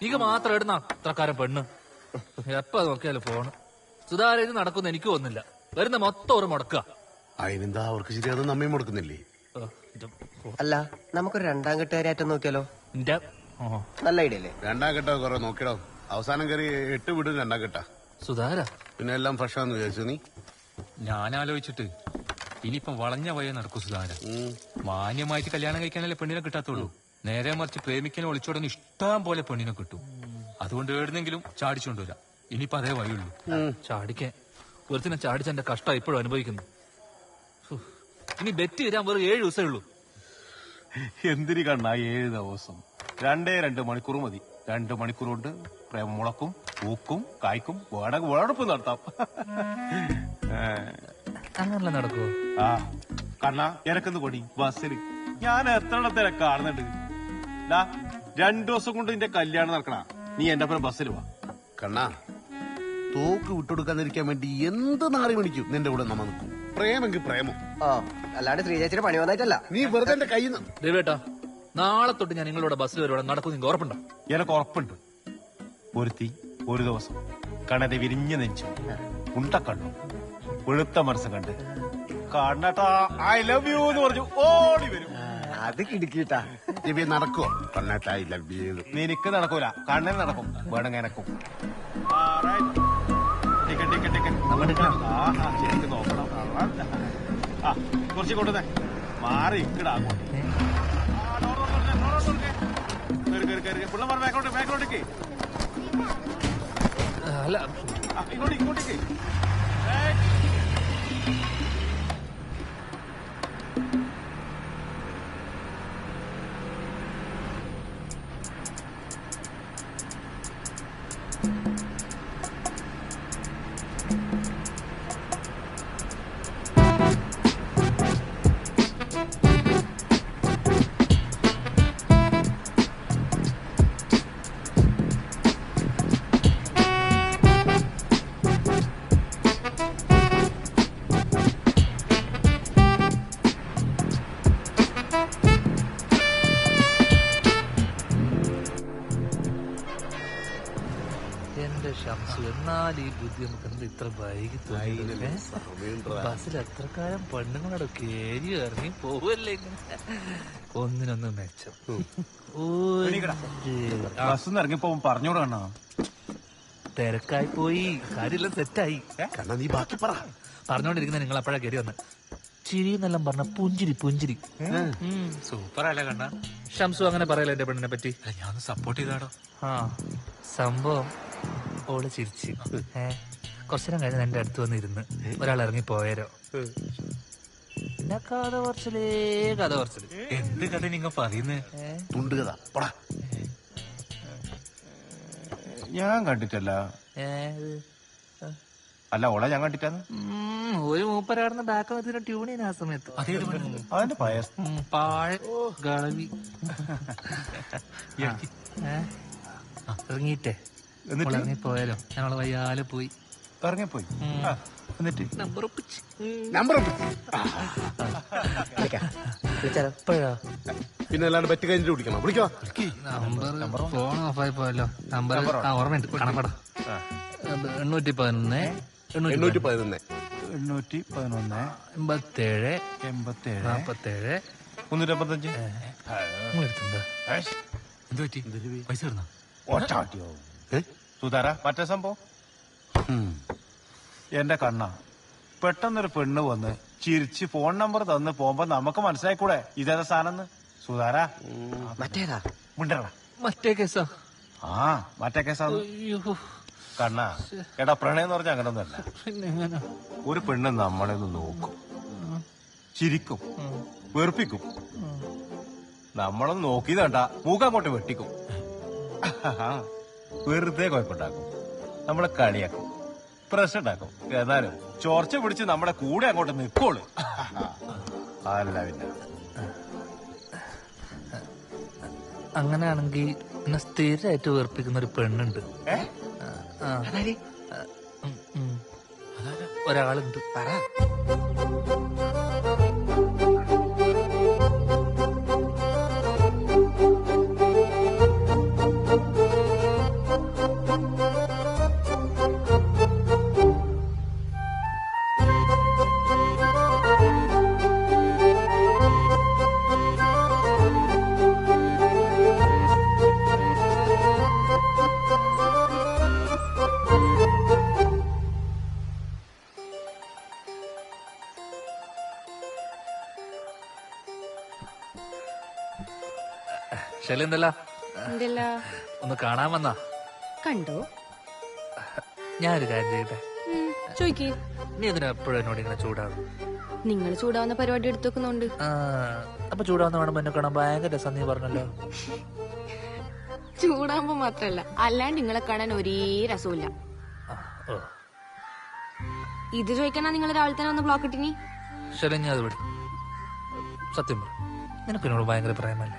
നീക്ക് മാത്രം ഇടുന്ന അത്രക്കാരൻ പെണ്ണ്. എപ്പ നോക്കിയാലും ഫോണ്. സുധാര ഇത് നടക്കുന്ന എനിക്ക് ഒന്നില്ല വരുന്ന മൊത്തം ഒരു മുടക്കുക. അതിനെന്താ അവർക്ക് ശരിയാതെ നമ്മയും മുടക്കുന്നില്ലേ? അല്ല നമുക്കൊരു രണ്ടാം കെട്ടുകാരായിട്ട് നോക്കിയാലോ? നല്ല ഐഡിയ അല്ലേ? രണ്ടാം കെട്ടോ കുറെ നോക്കിടോ. അവസാനം കയറി എട്ട് വിടും രണ്ടാം കെട്ടാ സുധാര പിന്നെ എല്ലാം ഫ്രഷ് ആണെന്ന് വിചാരിച്ചു നീ? ഞാൻ ആലോചിച്ചിട്ട് ഇനിയിപ്പം വളഞ്ഞ വഴിയെ നടക്കൂ സുധാര മാന്യമായിട്ട് കല്യാണം കഴിക്കാനല്ലേ പെണ്ണിനെ കിട്ടാത്തുള്ളൂ. നേരെ മറിച്ച് പ്രേമിക്കാനും ഒളിച്ചോടന്ന് ഇഷ്ടം പോലെ പെണ്ണിനെ കിട്ടും. അതുകൊണ്ട് എവിടുന്നെങ്കിലും ചാടിച്ചുകൊണ്ടുവരാ ഇനിയിപ്പോ അതേ വഴിയുള്ളൂ. ചാടിക്കാൻ. ഒരുത്തിനെ ചാടിച്ച എന്റെ കഷ്ടം ഇപ്പോഴും അനുഭവിക്കുന്നു. ഇനി ബെറ്റ് തരാൻ വെറും ഏഴ് ദിവസമേ ഉള്ളൂ. എന്തിരി കണ്ണ ഏഴ് ദിവസം. രണ്ടേ രണ്ട് മണിക്കൂർ മതി. രണ്ട് മണിക്കൂർ കൊണ്ട് പ്രേമം മുളക്കും പൂക്കും കായ്ക്കും വേട വേടപ്പ് നടത്താം. അങ്ങനല്ല നടക്കുവോ? ആ കണ്ണ എനക്കെന്ന് കൊടി ബസ്സിൽ ഞാൻ എത്ര എത്രയിടത്തെ കാണുന്നുണ്ട് ലാ രണ്ടു ദിവസം കൊണ്ട് നിന്റെ കല്യാണം നടക്കണ. നീ എന്റെ അപ്പുറം ബസ്സിൽ വാ. കണ്ണാ തോക്ക് വിട്ടുകൊടുക്കാതിരിക്കാൻ വേണ്ടി എന്ത് നാറി മണിക്കും നിന്റെ കൂടെ നമ്മ നിൽക്കും? പ്രേമെങ്കിൽ പ്രേമം. ആ അല്ലാണ്ട് ശ്രീചേച്ചിയുടെ പണി വന്നായിട്ടല്ല. നീ വെറുതെ എന്റെ കയ്യിൽ നിന്ന് ദേവേട്ടാ നാളെ തൊട്ട് ഞാൻ നിങ്ങളോട് ബസ്സിൽ വരുവാണ്. നടക്കും നിങ്ങൾക്ക് ഉറപ്പുണ്ടോ? എനക്ക് ഉറപ്പുണ്ട്. ഒരുത്തി ഒരു ദിവസം. കണ്ണന്റെ വിരിഞ്ഞു നെഞ്ചു. ഉണ്ടക്കണ്ണു വെളുത്ത മനസ്സും കണ്ട്. കണ്ണട്ടാ ഐ ലവ് യു എന്ന് പറഞ്ഞു. ഓടി വരും. അത് കിടുക്കിട്ടാ. ദിവ്യ ഐ ലവ് യു നിനക്ക് നടക്കൂല. കണ്ണൻ നടക്കും. വേണമെങ്കിൽ എനക്കും. Ticket, ticket, ticket. ആഹാ, ശരിക്ക് നോക്കണം. ആ, കുറച്ച് കൊണ്ടുവന്നേ മാറി ഇക്കടാ അങ്ങോട്ട്. കേറ്, കേറ്, കേറ്. പിള്ളമാർ ബാക്കോട്ട് ബാക്കോട്ടേക്ക്. അല്ല ആ, ഇങ്ങോട്ട് ഇങ്ങോട്ടേക്ക്. うん。എന്റെ ഷംസു എന്നാൽ ഈ ബുദ്ധി നമുക്ക് എന്താ ഇത്ര വൈകി തോന്നിയില്ലേ? ബസ്സിൽ എത്രക്കാലം പെണ്ണുങ്ങളോട് കയറി ഇറങ്ങി പോവല്ലേ ഇങ്ങനെ? ഒന്നിനൊന്ന് മെച്ചം. ഒരു ബസ് ഇറങ്ങിപ്പോ പറഞ്ഞോട് കണ്ണാ? തിരക്കായി പോയി. കാര്യമെല്ലാം സെറ്റായി കണ്ണാ നീ ബാക്കി പറ. പറഞ്ഞോണ്ടിരിക്കുന്ന നിങ്ങൾ അപ്പോഴാ കയറി വന്ന്. ചിരി എന്നെല്ലാം പറഞ്ഞ പുഞ്ചിരി പുഞ്ചിരി. സൂപ്പർ അല്ലേ കണ്ണ. ഷംസു അങ്ങനെ പറയല എന്റെ പെണ്ണിനെ പറ്റി? ഞാൻ സപ്പോർട്ട് ചെയ്താടോ. ആ. സംഭവം ഓൾ ചിരിച്ച്. ഏ കുറച്ചു നേരം കഴിഞ്ഞ് എന്റെ അടുത്ത് വന്നിരുന്ന് ഒരാൾ ഇറങ്ങി പോയരോ. പിന്നെ കഥ കുറച്ചിലേ കഥ കുറച്ചിൽ എന്ത് കഥ നിങ്ങ പറയുന്നേ? തുണ്ട് കഥ. പടാ. ഞാൻ കണ്ടിട്ടല്ല. അല്ല ഓളെ ഞാൻ കണ്ടിട്ടാന്ന്? ഒരു മൂപ്പരാടുന്ന ബാക്ക് ട്യൂണി ട്യൂൺ ചെയ്യുന്ന ആ സമയത്ത്. അതിന്റെ പാഴ കളവി? ആ, ഇറങ്ങിയിട്ടേ. എന്നിട്ട്? ഇറങ്ങി പോയാലോ ഞങ്ങൾ വയ്യാലെ പോയി. ഇറങ്ങിപ്പോയി? ആ, എന്നിട്ട്? നമ്പർ ഒപ്പിച്ച് നമ്പർ ഇപ്പോഴാ പിന്നെ അല്ലാണ്ട് പറ്റി കഴിഞ്ഞിട്ട് വിളിക്കണം? വിളിക്കോ? നമ്പർ ഫോൺ ഓഫായി പോയല്ലോ നമ്പർ ഓർമ്മയുണ്ട്. കണക്കട എണ്ണൂറ്റി പതിനൊന്ന് എണ്ണൂറ്റി പതിനൊന്ന് എണ്ണൂറ്റി പതിനൊന്ന് എൺപത്തേഴ് എൺപത്തേഴ്. നാപ്പത്തേഴ് മുന്നൂറ്റമ്പത്തഞ്ച്. നിങ്ങളെടുത്തുണ്ടോ എന്ത് പറ്റി? പൈസ ഇടുന്ന ഒറ്റാട്ടിയോ സുധാര മറ്റേ സംഭവം? എന്റെ കണ്ണ പെട്ടെന്നൊരു പെണ്ണ് വന്ന് ചിരിച്ച് ഫോൺ നമ്പർ തന്ന് പോകുമ്പോ നമുക്ക് മനസ്സിലായിക്കൂടെ ഇതേതാ സാധനം സുധാര മറ്റേതാ? മിണ്ടറ മറ്റേ കേസാ. ആ മറ്റേ കേസാ അയ്യോ. കണ്ണ എടാ പ്രണയം എന്ന് പറഞ്ഞാൽ അങ്ങനെ ഒന്നല്ല ഒരു പെണ്ണ് നമ്മളെ ഒന്ന് നോക്കും. ചിരിക്കും. വെറുപ്പിക്കും. നമ്മളൊന്ന് നോക്കിയതണ്ട മൂക്ക് അങ്ങോട്ട് വെട്ടിക്കും. വെറുതെ കുഴപ്പമുണ്ടാക്കും. നമ്മളെ കളിയാക്കും. പ്രശ്നം ഉണ്ടാക്കും. ഏതായാലും ചോർച്ച പിടിച്ച് നമ്മുടെ കൂടെ അങ്ങോട്ട് നിൽക്കോളൂ അല്ല പിന്നെ. അങ്ങനെയാണെങ്കിൽ എന്നെ സ്ഥിരമായിട്ട് വേർപ്പിക്കുന്ന ഒരു പെണ്ണുണ്ട്. ഒരാളുണ്ട്. പറ. എന്തല്ല? ഒന്ന് കാണാൻ വന്നാ? കണ്ടോ? ഞാനൊരു കാര്യം ചെയ്യട്ടെ? ഉം, ചോയ്ക്ക്. നീ എന്തിനാ എപ്പോഴും എന്നോട് ഇങ്ങനെ ചൂടാകും നിങ്ങൾ ചൂടാവുന്ന പരിപാടി എടുത്തു ആ, അപ്പൊ ചൂടാവുന്ന വേണം എന്നെ കാണാൻ ഭയങ്കര രസം നീ പറഞ്ഞല്ലോ. ചൂടാകുമ്പോ മാത്രല്ല അല്ലാണ്ട് നിങ്ങളെ കാണാൻ ഒരേ രസമില്ല ഇത് ചോദിക്കണ നിങ്ങൾ രാവിലെ തന്നെ ഒന്ന് ബ്ലോക്ക് ഇട്ടിനി? ശരി ഞാൻ അത് വിടും. സത്യം നിനക്ക് എന്നോട് ഭയങ്കര പ്രേമല്ലേ?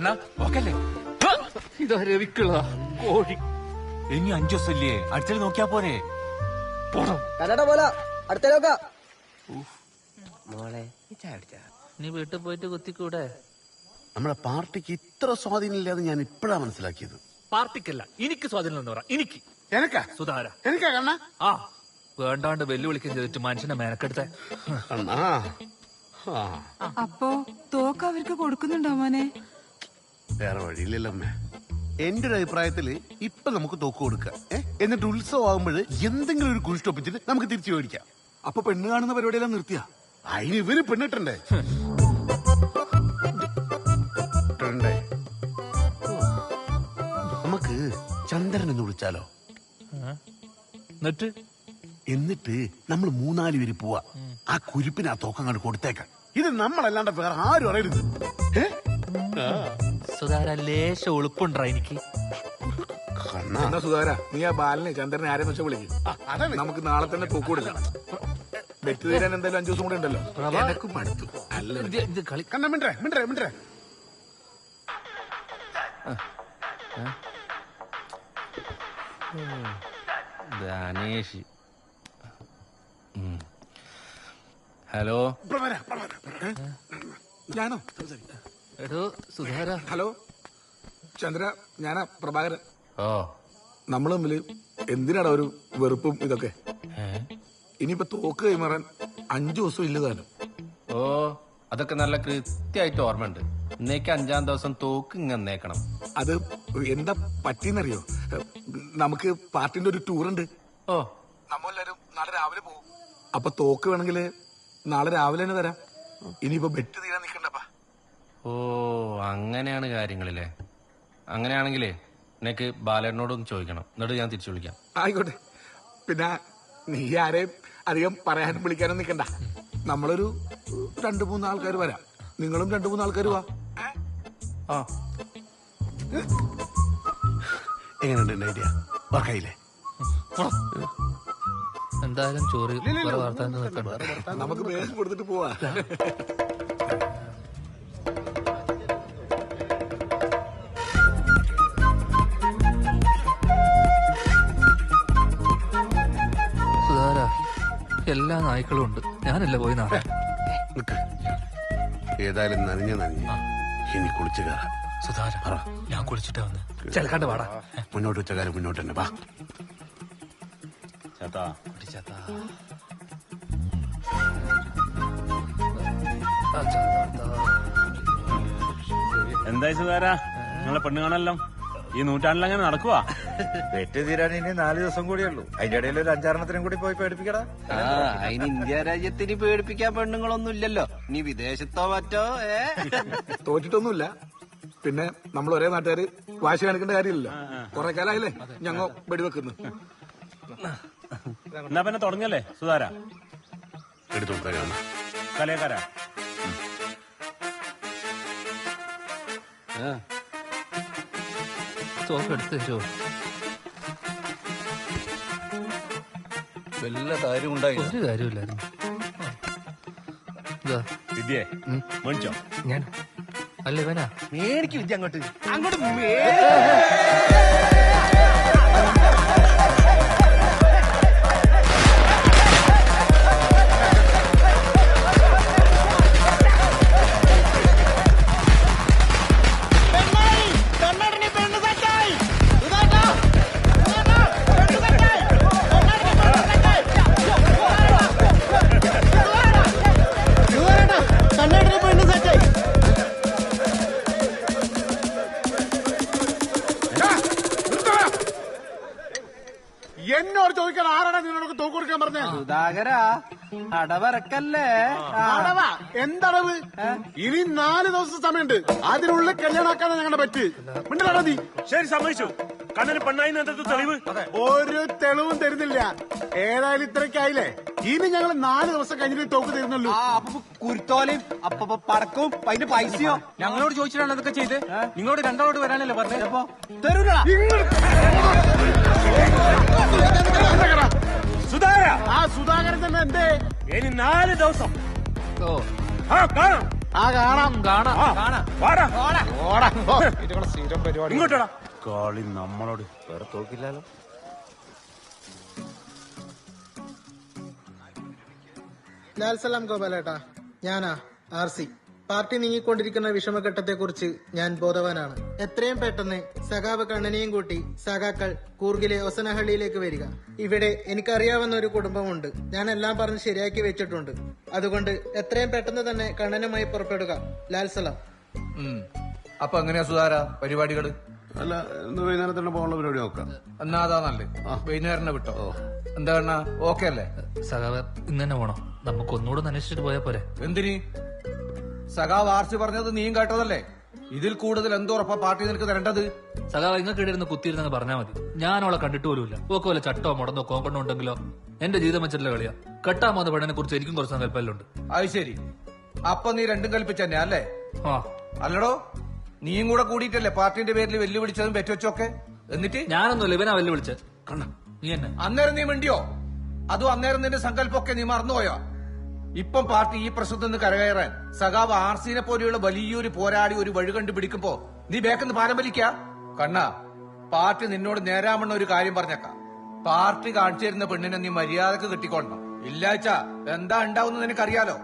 കണ്ണ ഓക്കല്ലേ ഇതാ രവിക്കുള്ള കോഴി. ഇനി അഞ്ചു ദിവസമല്ലേ? അടിച്ചടി നോക്കിയാ പോരെ. കന്നഡ പോലെ. അടുത്ത നോക്കാം. മോളെ. ഈ ചായ കുടിച്ചാ? നീ വീട്ടിൽ പോയിട്ട് കുത്തിക്കൂടെ? നമ്മളെ പാർട്ടിക്ക് ഇത്ര സ്വാധീനമില്ലാതെ ഞാൻ ഇപ്പോഴാ മനസ്സിലാക്കിയത്. പാർട്ടിക്കല്ല എനിക്ക് സ്വാധീനം എന്ന് പറ. എനിക്ക്. എനക്കാ? സുധാര. എനിക്കാ കണ്ണ? ആ വേണ്ടാണ്ട് വെല്ലുവിളിക്കാൻ ചെയ്തിട്ട് മനുഷ്യനെ മെനക്കെടുത്ത. അപ്പോ തോക്ക് അവർക്ക് കൊടുക്കുന്നുണ്ടോ മോനെ? വേറെ വഴിയില്ലല്ലോ അമ്മേ എന്റെ ഒരു അഭിപ്രായത്തിൽ ഇപ്പൊ നമുക്ക് തോക്ക് കൊടുക്കാം. ഏ? എന്നിട്ട് ഉത്സവം ആകുമ്പോൾ എന്തെങ്കിലും ഒരു കുഴിസ്റ്റൊപ്പിച്ചിട്ട് നമുക്ക് തിരിച്ചു മേടിക്കാം. അപ്പൊ പെണ്ണ് കാണുന്ന പരിപാടിയെല്ലാം നിർത്തിയാ? അതിന് ഇവർ പെണ്ണിട്ടണ്ടേ? ഇട്ടണ്ടേ നമുക്ക് ചന്ദ്രൻ എന്ന് വിളിച്ചാലോ? എന്നിട്ട്? എന്നിട്ട് നമ്മൾ മൂന്നാൽ പേര് പോവാ. ആ കുരിപ്പിന് ആ തോക്കങ്ങൾ കൊടുത്തേക്കാം. ഇത് നമ്മളല്ലാണ്ട് വേറെ ആരും അറിയരുത്. ഏ? ആ, സുധാര ലേശ ഉളുപ്പുണ്ടാ എനിക്ക്. കണ്ണാ. എന്നാ സുധാര നീ ആ ബാലനെ ചന്ദ്രനെ ആരെന്ന് വെച്ചാൽ വിളിക്കും. ആ, നമുക്ക് നാളെ തന്നെ തൂക്ക് കൊടുക്കാം. ബെറ്റ് തീരാൻ എന്തായാലും അഞ്ചു ദിവസം കൂടെ ഉണ്ടല്ലോ. എനക്കും മടുത്തു. അല്ല. കളി കണ്ണ മിണ്ടേ മിണ്ടേ മിണ്ടേ ധനേഷ് ഹലോ? ഞാനോ? എടോ സുധാര ഹലോ ചന്ദ്ര ഞാനാ പ്രഭാകരൻ. ഓ. നമ്മൾ തമ്മിൽ എന്തിനാടാ ഒരു വെറുപ്പും ഇതൊക്കെ? ഇനിയിപ്പൊ തോക്ക് കൈമാറാൻ അഞ്ചു ദിവസം ഇല്ലതാനും ഓ അതൊക്കെ നല്ല കൃത്യമായിട്ട് ഓർമ്മയുണ്ട്. ഇന്നേക്ക് അഞ്ചാം ദിവസം തോക്ക് ഇങ്ങന്നേക്കണം അത് എന്താ പറ്റിയെന്നറിയോ? നമുക്ക് പാർട്ടിന്റെ ഒരു ടൂറുണ്ട്. ഉണ്ട് ഓ. നമ്മളെല്ലാരും നാളെ രാവിലെ പോകും. അപ്പൊ തോക്ക് വേണമെങ്കിൽ നാളെ രാവിലെ തന്നെ തരാം. ഇനിയിപ്പോ ബെറ്റ് തീരാൻ നിക്കണ്ടപ്പാ ഓ അങ്ങനെയാണ് കാര്യങ്ങളില്ലേ? അങ്ങനെയാണെങ്കിലേ നിനക്ക് ബാലേട്ടനോടൊന്ന് ചോദിക്കണം. എന്നിട്ട് ഞാൻ തിരിച്ചു വിളിക്കാം. ആയിക്കോട്ടെ. പിന്നെ നീ ആരെയും അധികം പറയാനും വിളിക്കാനും നിക്കണ്ട. നമ്മളൊരു രണ്ടു മൂന്ന് ആൾക്കാർ വരാം. നിങ്ങളും രണ്ടു മൂന്ന് ആൾക്കാർ വാ? ആ. എങ്ങനെയുണ്ട് എന്റെ ഐഡിയ വർക്കായില്ലേ എന്തായാലും ചോറ് നിൽക്കണ്ട. നമുക്ക് വേഷം കൊടുത്തിട്ട് പോവാ. എല്ലാ നായ്ക്കളും ഉണ്ട്. ഞാനല്ല പോയി നാളെ നിക്ക്. ഏതായാലും നനഞ്ഞ നനഞ്ഞ ഇനി കുളിച്ചു കയറാം സുധാര ഞാൻ കുളിച്ചിട്ടാ വന്ന്. ചെലക്കാണ്ട് വാടാ. മുന്നോട്ട് വെച്ച കാര്യം മുന്നോട്ട് തന്നെ വാ. ചേട്ടാ. എന്തായി സുധാരാ നിങ്ങളെ പെണ്ണ് കാണല്ലോ ഈ നൂറ്റാണ്ടിൽ അങ്ങനെ നടക്കുവാ. വെറ്റ് തീരാൻ ഇനി നാല് ദിവസം കൂടിയേ ഉള്ളൂ അതിന്റെ ഇടയിൽ ഒരു അഞ്ചാറെണ്ണത്തിനും കൂടി പോയി പേടിപ്പിക്കടാ. ആ അതിന് ഇന്ത്യ രാജ്യത്തിന് പേടിപ്പിക്കാൻ പെണ്ണുങ്ങളൊന്നും ഇല്ലല്ലോ നീ വിദേശത്തോ മറ്റോ ഏ? തോറ്റിട്ടൊന്നുമില്ല. പിന്നെ നമ്മൾ ഒരേ നാട്ടുകാര് വാശി കാണിക്കേണ്ട കാര്യമില്ലല്ലോ. കുറെ കാലായില്ലേ ഞങ്ങൾ വെടിവെക്കുന്നു എന്നാ പിന്നെ തുടങ്ങല്ലേ സുധാര? എടുത്തു കലയക്കാരാ? സോഫ എടുത്ത് തരുമോ വല്ല കാര്യം ഉണ്ടായി ഒരു കാര്യമില്ലായിരുന്നു ഇതാ. വിദ്യേ മേടിച്ചോ? ഞാൻ. അല്ല ഇവനാ. മേടിക്കും വിദ്യ അങ്ങോട്ട്. അങ്ങോട്ട് അടവറക്കല്ലേ? അടവാ. എന്തടവ്? ഇനി നാല് ദിവസം സമയമുണ്ട്. അതിനുള്ളിൽ കല്യാണാക്കാതെ ഞങ്ങളുടെ പറ്റ്. മിണ്ടടാ നീ. ശരി സമ്മതിച്ചു. കണ്ണന് പെണ്ണായി തെളിവ്? ഒരു തെളിവും തരുന്നില്ല. ഏതായാലും ഇത്രയ്ക്കായില്ലേ ഇനി ഞങ്ങൾ നാല് ദിവസം കഴിഞ്ഞിട്ട് തോക്ക് തരുന്നുള്ളൂ അപ്പൊ കുരുത്തോലയും അപ്പൊ പടക്കവും അതിന്റെ പൈസയോ? ഞങ്ങളോട് ചോദിച്ചിട്ടാണ് അതൊക്കെ ചെയ്ത്. നിങ്ങളോട് രണ്ടാളോട് വരാനല്ലേ പറഞ്ഞത് അപ്പൊ തരൂല സുധാര ആ സുധാകരൻ തന്നെ എന്തേ? ഇനി നാല് ദിവസം. ഓ. ആ കാണാം. ആ കാണാം കാണാം ആ, വാടാ. ഓടാ ഓ. ഇങ്ങോട്ടാടാ. കളി നമ്മളോട് വേറെ തോക്കില്ലല്ലോ ലാൽസലാം ഗോപാലേട്ടാ. ഞാനാ ആർ സി. പാർട്ടി നീങ്ങിക്കൊണ്ടിരിക്കുന്ന വിഷമഘട്ടത്തെക്കുറിച്ച് ഞാൻ ബോധവാനാണ്. എത്രയും പെട്ടെന്ന് സഖാവ് കണ്ണനെയും കൂട്ടി സഖാക്കൾ കൂർഗിലെ ഒസനഹള്ളിയിലേക്ക് വരിക. ഇവിടെ എനിക്കറിയാവുന്ന ഒരു കുടുംബമുണ്ട്. ഞാൻ എല്ലാം പറഞ്ഞ് ശരിയാക്കി വെച്ചിട്ടുണ്ട്. അതുകൊണ്ട് എത്രയും പെട്ടെന്ന് തന്നെ കണ്ണനുമായി പുറപ്പെടുക. ലാൽസലം അപ്പൊ അങ്ങനെയാ സുധാര? പരിപാടികൾ അല്ല ഇന്ന് വൈകുന്നേരം തന്നെ പോകാനുള്ള പരിപാടി നോക്കാം. എന്നാ അതാ നല്ലേ? വൈകുന്നേരം വിട്ടോ? എന്താ കണ്ണ ഓക്കെ അല്ലേ? സഖാവ് ഇന്ന് തന്നെ പോണോ. നമുക്ക് ഒന്നുകൂടെ ഒന്ന് അന്വേഷിച്ചിട്ട് പോയാ പോരെ. എന്തിന്? സഖാവ് ആർച്ച് പറഞ്ഞത് നീയും കേട്ടതല്ലേ? ഇതിൽ കൂടുതൽ എന്തുറപ്പാ പാർട്ടി നിനക്ക് തരേണ്ടത്? സഖാവ് നിങ്ങൾക്ക് ഇടയിരുന്ന് കുത്തിയിരുന്നെന്ന് പറഞ്ഞാൽ മതി. ഞാൻ അവളെ കണ്ടിട്ട് പോലുമില്ല. ഓക്കെ വല്ല ചട്ടോ മുടന്നോ കോങ്കണ്ണോ ഉണ്ടെങ്കിലോ? എന്റെ ജീവിതം വെച്ചിട്ടുള്ള കളിയാ. കെട്ടാൻ പോകുന്ന പെണ്ണിനെ കുറിച്ച് എനിക്കും കുറച്ച് സങ്കല്പല്ലുണ്ട് അത് ശരി. അപ്പൊ നീ രണ്ടും കൽപ്പിച്ചന്നെ അല്ലേ? ആ. അല്ലടോ നീയും കൂടെ കൂടിയിട്ടല്ലേ പാർട്ടിന്റെ പേരിൽ വെല്ലുവിളിച്ചതും പെറ്റുവച്ചൊക്കെ എന്നിട്ട്? ഞാനൊന്നുമില്ല ഇവനാ വെല്ലുവിളിച്ചത്. കണ്ണ നീ എന്നെ. അന്നേരം നീ മിണ്ടിയോ? അതും അന്നേരം നിന്റെ സങ്കല്പമൊക്കെ നീ മറന്നുപോയോ? ഇപ്പം പാർട്ടി ഈ പ്രശ്നത്തിൽ നിന്ന് കരകയറാൻ സഖാവ് ആർസിനെ പോലെയുള്ള വലിയൊരു പോരാടി ഒരു വഴി കണ്ടുപിടിക്കുമ്പോ നീ ബേക്കെന്ന് പാരമ്പലിക്ക കണ്ണ പാർട്ടി നിന്നോട് നേരാമെന്ന ഒരു കാര്യം പറഞ്ഞേക്കാം. പാർട്ടി കാണിച്ചു തരുന്ന പെണ്ണിനെ നീ മര്യാദയ്ക്ക് കിട്ടിക്കൊള്ളണം. ഇല്ലാച്ച എന്താ ഉണ്ടാവുന്ന നിനക്കറിയാലോ?